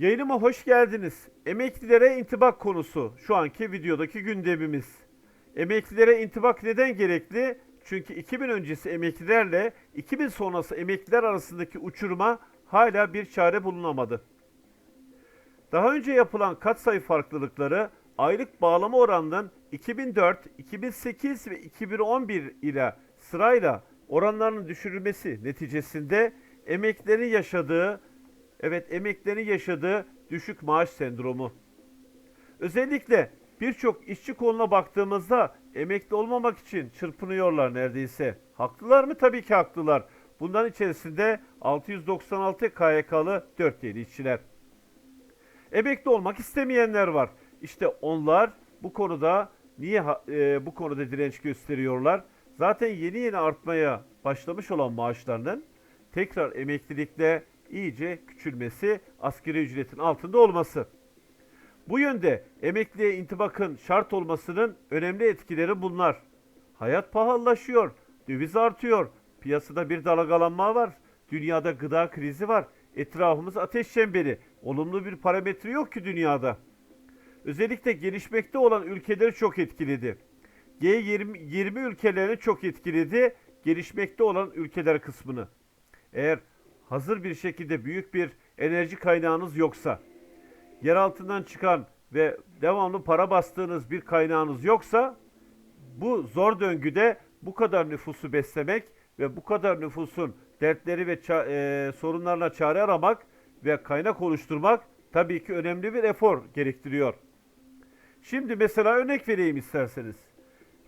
Yayınıma hoş geldiniz. Emeklilere intibak konusu şu anki videodaki gündemimiz. Emeklilere intibak neden gerekli? Çünkü 2000 öncesi emeklilerle 2000 sonrası emekliler arasındaki uçuruma hala bir çare bulunamadı. Daha önce yapılan katsayı farklılıkları aylık bağlama oranının 2004, 2008 ve 2011 ile sırayla oranlarının düşürülmesi neticesinde emeklilerin yaşadığı evet emeklilerin yaşadığı düşük maaş sendromu. Özellikle birçok işçi koluna baktığımızda emekli olmamak için çırpınıyorlar neredeyse. Haklılar mı? Tabii ki haklılar. Bunların içerisinde 696 KYK'lı 4 yeni işçiler. Emekli olmak istemeyenler var. İşte onlar bu konuda niye e, bu konuda direnç gösteriyorlar? Zaten yeni yeni artmaya başlamış olan maaşlarının tekrar emeklilikle iyice küçülmesi, asgari ücretin altında olması. Bu yönde emekliye intibakın şart olmasının önemli etkileri bunlar. Hayat pahalılaşıyor, döviz artıyor, piyasada bir dalgalanma var, dünyada gıda krizi var, etrafımız ateş çemberi, olumlu bir parametre yok ki dünyada. Özellikle gelişmekte olan ülkeleri çok etkiledi. G20 20 ülkelerini çok etkiledi, gelişmekte olan ülkeler kısmını. Eğer hazır bir şekilde büyük bir enerji kaynağınız yoksa, yer altından çıkan ve devamlı para bastığınız bir kaynağınız yoksa bu zor döngüde bu kadar nüfusu beslemek ve bu kadar nüfusun dertleri ve ça- e, sorunlarına çare aramak ve kaynak oluşturmak tabii ki önemli bir efor gerektiriyor. Şimdi mesela örnek vereyim isterseniz.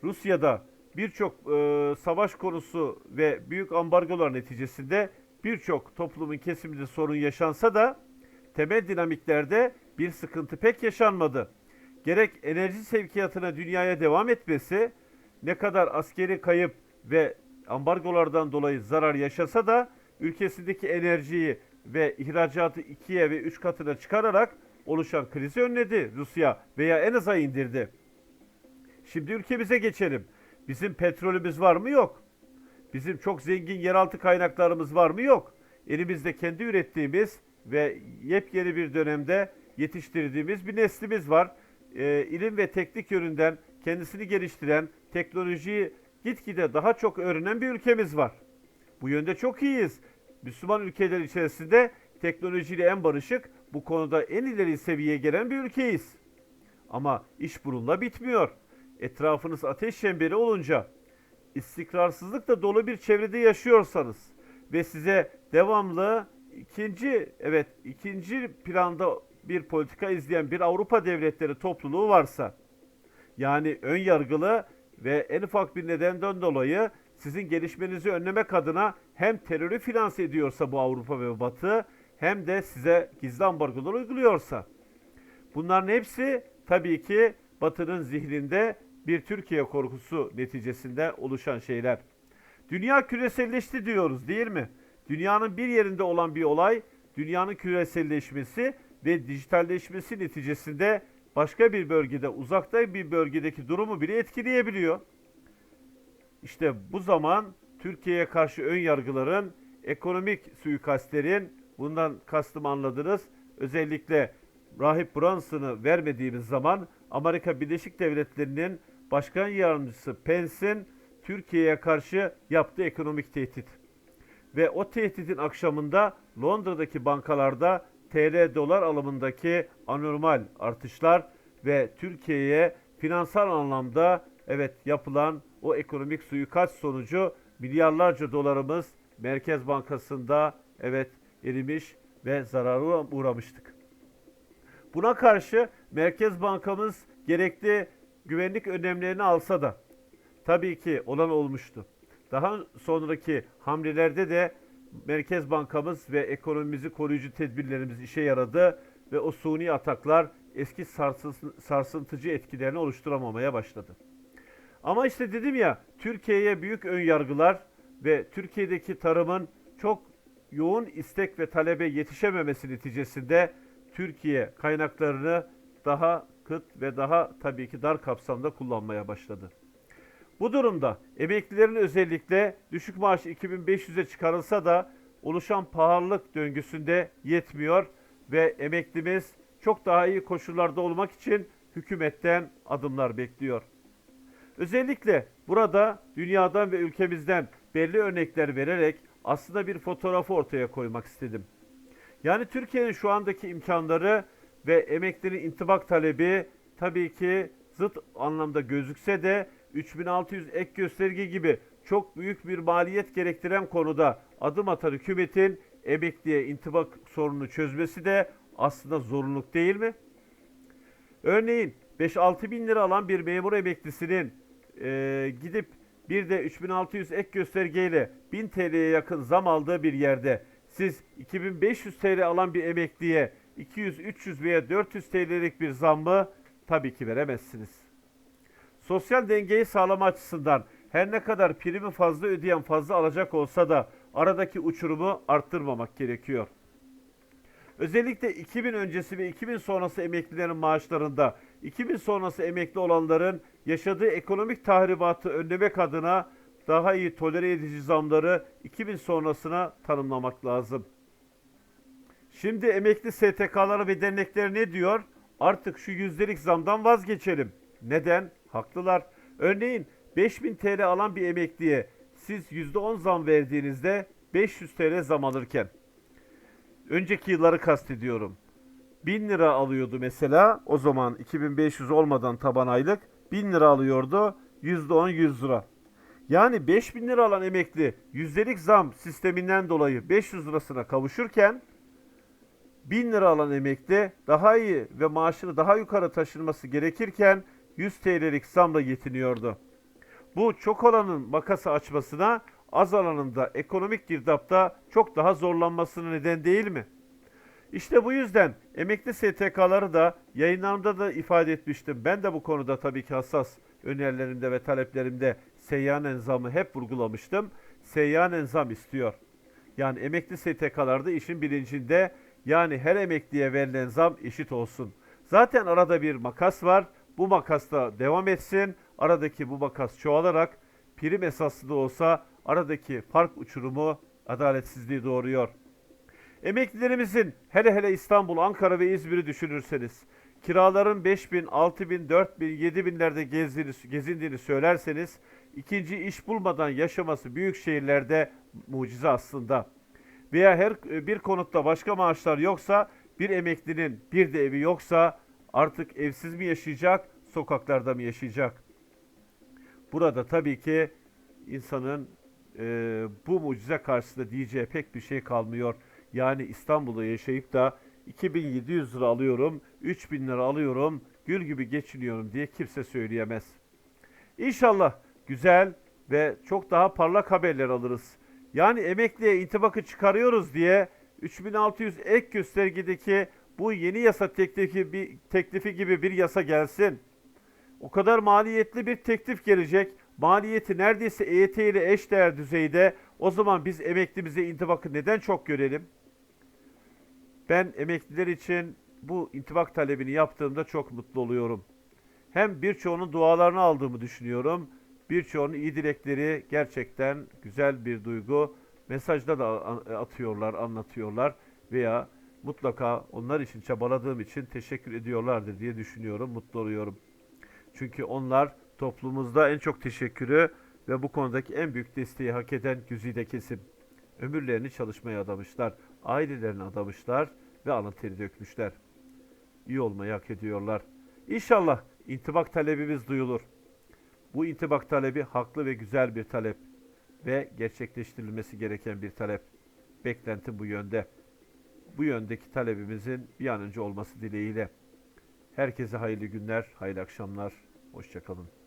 Rusya'da birçok e, savaş konusu ve büyük ambargolar neticesinde birçok toplumun kesiminde sorun yaşansa da temel dinamiklerde bir sıkıntı pek yaşanmadı. Gerek enerji sevkiyatına dünyaya devam etmesi, ne kadar askeri kayıp ve ambargolardan dolayı zarar yaşasa da ülkesindeki enerjiyi ve ihracatı ikiye ve üç katına çıkararak oluşan krizi önledi Rusya veya en aza indirdi. Şimdi ülkemize geçelim. Bizim petrolümüz var mı? Yok. Bizim çok zengin yeraltı kaynaklarımız var mı? Yok. Elimizde kendi ürettiğimiz ve yepyeni bir dönemde yetiştirdiğimiz bir neslimiz var. Ee, ilim ve teknik yönünden kendisini geliştiren, teknolojiyi gitgide daha çok öğrenen bir ülkemiz var. Bu yönde çok iyiyiz. Müslüman ülkeler içerisinde teknolojiyle en barışık, bu konuda en ileri seviyeye gelen bir ülkeyiz. Ama iş bununla bitmiyor. Etrafınız ateş çemberi olunca, istikrarsızlıkla dolu bir çevrede yaşıyorsanız ve size devamlı ikinci evet ikinci planda bir politika izleyen bir Avrupa devletleri topluluğu varsa yani ön yargılı ve en ufak bir nedenden dolayı sizin gelişmenizi önlemek adına hem terörü finanse ediyorsa bu Avrupa ve Batı hem de size gizli ambargolar uyguluyorsa. Bunların hepsi tabii ki Batı'nın zihninde bir Türkiye korkusu neticesinde oluşan şeyler. Dünya küreselleşti diyoruz değil mi? Dünyanın bir yerinde olan bir olay, dünyanın küreselleşmesi ve dijitalleşmesi neticesinde başka bir bölgede, uzakta bir bölgedeki durumu bile etkileyebiliyor. İşte bu zaman Türkiye'ye karşı ön yargıların, ekonomik suikastlerin, bundan kastım anladınız, özellikle Rahip Brunson'ı vermediğimiz zaman Amerika Birleşik Devletleri'nin Başkan Yardımcısı Pence'in Türkiye'ye karşı yaptığı ekonomik tehdit. Ve o tehditin akşamında Londra'daki bankalarda TL dolar alımındaki anormal artışlar ve Türkiye'ye finansal anlamda evet yapılan o ekonomik suikast sonucu milyarlarca dolarımız Merkez Bankası'nda evet erimiş ve zarara uğramıştık. Buna karşı Merkez Bankamız gerekli güvenlik önlemlerini alsa da tabii ki olan olmuştu. Daha sonraki hamlelerde de Merkez Bankamız ve ekonomimizi koruyucu tedbirlerimiz işe yaradı ve o suni ataklar eski sarsın- sarsıntıcı etkilerini oluşturamamaya başladı. Ama işte dedim ya Türkiye'ye büyük ön yargılar ve Türkiye'deki tarımın çok yoğun istek ve talebe yetişememesi neticesinde Türkiye kaynaklarını daha kıt ve daha tabii ki dar kapsamda kullanmaya başladı. Bu durumda emeklilerin özellikle düşük maaş 2500'e çıkarılsa da oluşan pahalılık döngüsünde yetmiyor ve emeklimiz çok daha iyi koşullarda olmak için hükümetten adımlar bekliyor. Özellikle burada dünyadan ve ülkemizden belli örnekler vererek aslında bir fotoğrafı ortaya koymak istedim. Yani Türkiye'nin şu andaki imkanları ve emeklinin intibak talebi tabii ki zıt anlamda gözükse de 3600 ek gösterge gibi çok büyük bir maliyet gerektiren konuda adım atan hükümetin emekliye intibak sorununu çözmesi de aslında zorunluluk değil mi? Örneğin 5-6 bin lira alan bir memur emeklisinin e, gidip bir de 3600 ek göstergeyle 1000 TL'ye yakın zam aldığı bir yerde siz 2500 TL alan bir emekliye 200, 300 veya 400 TL'lik bir zammı tabii ki veremezsiniz. Sosyal dengeyi sağlama açısından her ne kadar primi fazla ödeyen fazla alacak olsa da aradaki uçurumu arttırmamak gerekiyor. Özellikle 2000 öncesi ve 2000 sonrası emeklilerin maaşlarında 2000 sonrası emekli olanların yaşadığı ekonomik tahribatı önlemek adına daha iyi tolere edici zamları 2000 sonrasına tanımlamak lazım. Şimdi emekli STK'ları ve dernekler ne diyor? Artık şu yüzdelik zamdan vazgeçelim. Neden? Haklılar. Örneğin 5000 TL alan bir emekliye siz %10 zam verdiğinizde 500 TL zam alırken önceki yılları kastediyorum. 1000 lira alıyordu mesela o zaman 2500 olmadan taban aylık 1000 lira alıyordu %10 100 lira. Yani 5000 lira alan emekli yüzdelik zam sisteminden dolayı 500 lirasına kavuşurken 1000 lira alan emekli daha iyi ve maaşını daha yukarı taşınması gerekirken 100 TL'lik zamla yetiniyordu. Bu çok olanın makası açmasına az alanın da ekonomik girdapta çok daha zorlanmasına neden değil mi? İşte bu yüzden emekli STK'ları da yayınlarımda da ifade etmiştim. Ben de bu konuda tabii ki hassas önerilerimde ve taleplerimde seyyan enzamı hep vurgulamıştım. Seyyan enzam istiyor. Yani emekli STK'larda işin bilincinde yani her emekliye verilen zam eşit olsun. Zaten arada bir makas var. Bu makasta devam etsin. Aradaki bu makas çoğalarak prim esaslı da olsa aradaki fark uçurumu adaletsizliği doğuruyor. Emeklilerimizin hele hele İstanbul, Ankara ve İzmir'i düşünürseniz kiraların 5 bin, 6 bin, 4 bin, 7 binlerde gezdiğini, gezindiğini söylerseniz ikinci iş bulmadan yaşaması büyük şehirlerde mucize aslında. Veya her bir konutta başka maaşlar yoksa bir emeklinin bir de evi yoksa artık evsiz mi yaşayacak, sokaklarda mı yaşayacak? Burada tabii ki insanın e, bu mucize karşısında diyeceği pek bir şey kalmıyor. Yani İstanbul'da yaşayıp da 2700 lira alıyorum, 3000 lira alıyorum, gül gibi geçiniyorum diye kimse söyleyemez. İnşallah güzel ve çok daha parlak haberler alırız. Yani emekliye intibakı çıkarıyoruz diye 3600 ek göstergedeki bu yeni yasa teklifi, bir, teklifi gibi bir yasa gelsin. O kadar maliyetli bir teklif gelecek. Maliyeti neredeyse EYT ile eşdeğer düzeyde. O zaman biz emeklimize intibakı neden çok görelim? Ben emekliler için bu intibak talebini yaptığımda çok mutlu oluyorum. Hem birçoğunun dualarını aldığımı düşünüyorum. Birçoğunun iyi dilekleri gerçekten güzel bir duygu. Mesajda da atıyorlar, anlatıyorlar veya mutlaka onlar için çabaladığım için teşekkür ediyorlardır diye düşünüyorum, mutlu oluyorum. Çünkü onlar toplumumuzda en çok teşekkürü ve bu konudaki en büyük desteği hak eden güzide kesim. Ömürlerini çalışmaya adamışlar, ailelerini adamışlar ve alın teri dökmüşler. İyi olmayı hak ediyorlar. İnşallah intibak talebimiz duyulur. Bu intibak talebi haklı ve güzel bir talep ve gerçekleştirilmesi gereken bir talep. Beklenti bu yönde. Bu yöndeki talebimizin bir an önce olması dileğiyle. Herkese hayırlı günler, hayırlı akşamlar. Hoşçakalın.